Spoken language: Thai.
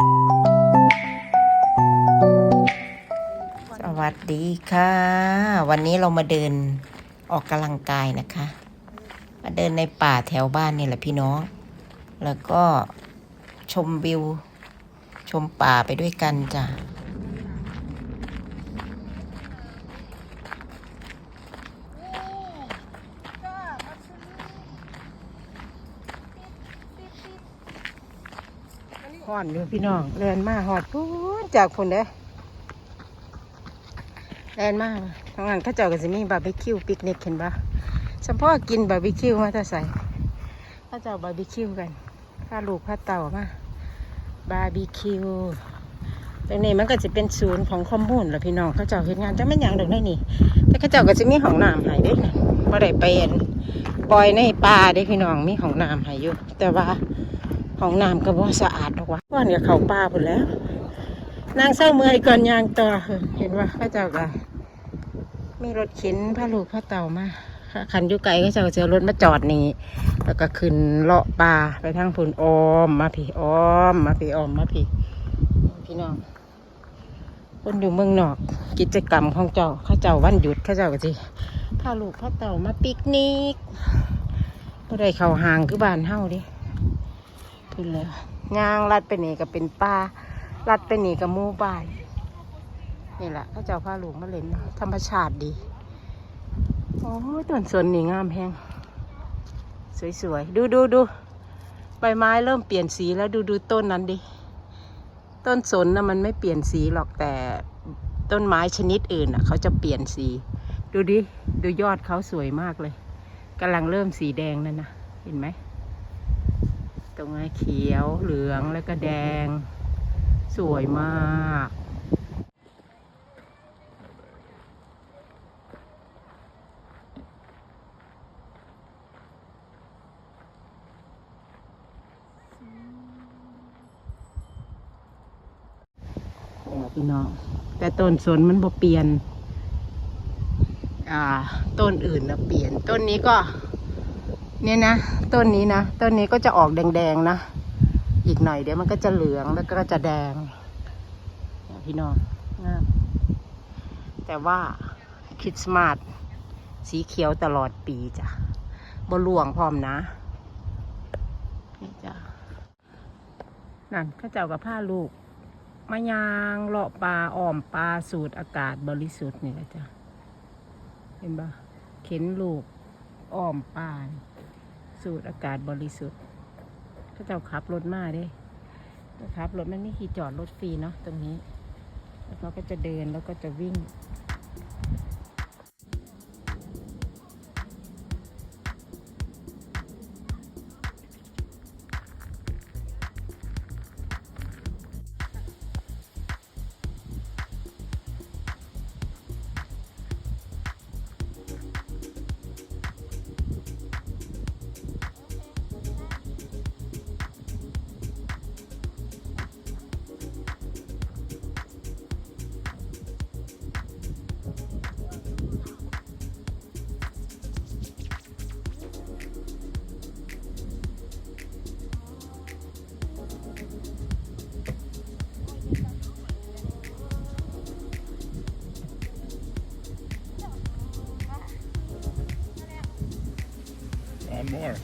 สวัสดีค่ะ วันนี้เรามาเดินออกกำลังกายนะคะ มาเดินในป่าแถวบ้านนี่แหละพี่น้อง แล้วก็ชมวิว ชมป่าไปด้วยกันจ้ะ หอนอยู่พี่น้องเรียนมาหอดพูนจากคนเด้อแลนมากทางนั้นข้าเจ้าก็จะมีบาร์บีคิวปิกนิกเห็นปะเฉพาะกินบาร์บีคิวมาแต่ใส่ข้าเจ้าบาร์บีคิวกันข้าลูกข้าเต่ามาบาร์บีคิวตรงนี้มันก็จะเป็นศูนย์ของคอมมูนแหละพี่น้องข้าเจ้าเห็นงานจะไม่ยังดอกได้นี่แต่ข้าเจ้าก็จะมีห้องน้ำให้เด้นะบ่ได้ไปอั่นปล่อยในป่าเด้พี่น้องมีห้องน้ำให้อยู่แต่ว่า ห้องน้ำก็บ่สะอาดหรอกวะก่อนกับเขาป่าหมดแล้ว นางเศร้าเมื่อยก่อนยางต่อเห็นว่าพระเจ้าก็มีรถเข็นพระลูกพระเต่ามาขันอยุไก่ก็เจ้าก็จอรถมาจอดนี่แล้วก็ขึ้นเลาะป่าไปทางผุนออมมาพี่ออม มาพี่ออมมาพี่พี่น้องคนอยู่เมืองนอก กิจกรรมของเจ้าข้าเจ้าวันหยุดข้าเจ้าก็สิพาลูกพระเต่ามาปิกนิกก็ได้เข้าห่างคือบ้านเฮาดิ ขึ้นเลยย่างลัดไปนี่ก็เป็นป่าลัดไปนี่ก็มู่บ้านนี่แหละพระเจ้าพาหลวงมาเล่นธรรมชาติดีโอ้ยต้นสนนี่งามแฮงสวยๆ ดูดูดูใบไม้เริ่มเปลี่ยนสีแล้วดูดูต้นนั้นดิ ต้นสนนะมันไม่เปลี่ยนสีหรอกแต่ต้นไม้ชนิดอื่นอะ เขาจะเปลี่ยนสี ดูดิ ดูยอดเขาสวยมากเลยกำลังเริ่มสีแดงนั่นนะเห็นไหม ตรงนี้เขียวเหลืองแล้วก็แดง สวยมากพี่น้องแต่ต้นสนมันบ่เปลี่ยน อ่า ต้นอื่นนะเปลี่ยน ต้นนี้ก็ เนี่ยนะต้นนี้นะต้นนี้ก็จะออกแดงๆนะ อีกหน่อยเดี๋ยวมันก็จะเหลืองแล้วก็จะแดงพี่น้องงามแต่ว่าคริสต์มาสสีเขียวตลอดปีจ้ะบหลวงพร้อมนะนี่จ้ะนั่นเข้าเจ้ากับผ้าลูกมายางเลาะปลาอ้อมปลาสูดอากาศบริสุทธิ์นี่แหละจ้ะเห็นปะเข็นลูกอ้อมปลา สูดอากาศบริสุทธิ์เขาเจ้าขับรถมาเด้ขับรถมันไม่ขี่จอดรถฟรีเนาะตรงนี้ แล้วเขาก็จะเดินแล้วก็จะวิ่ง one more.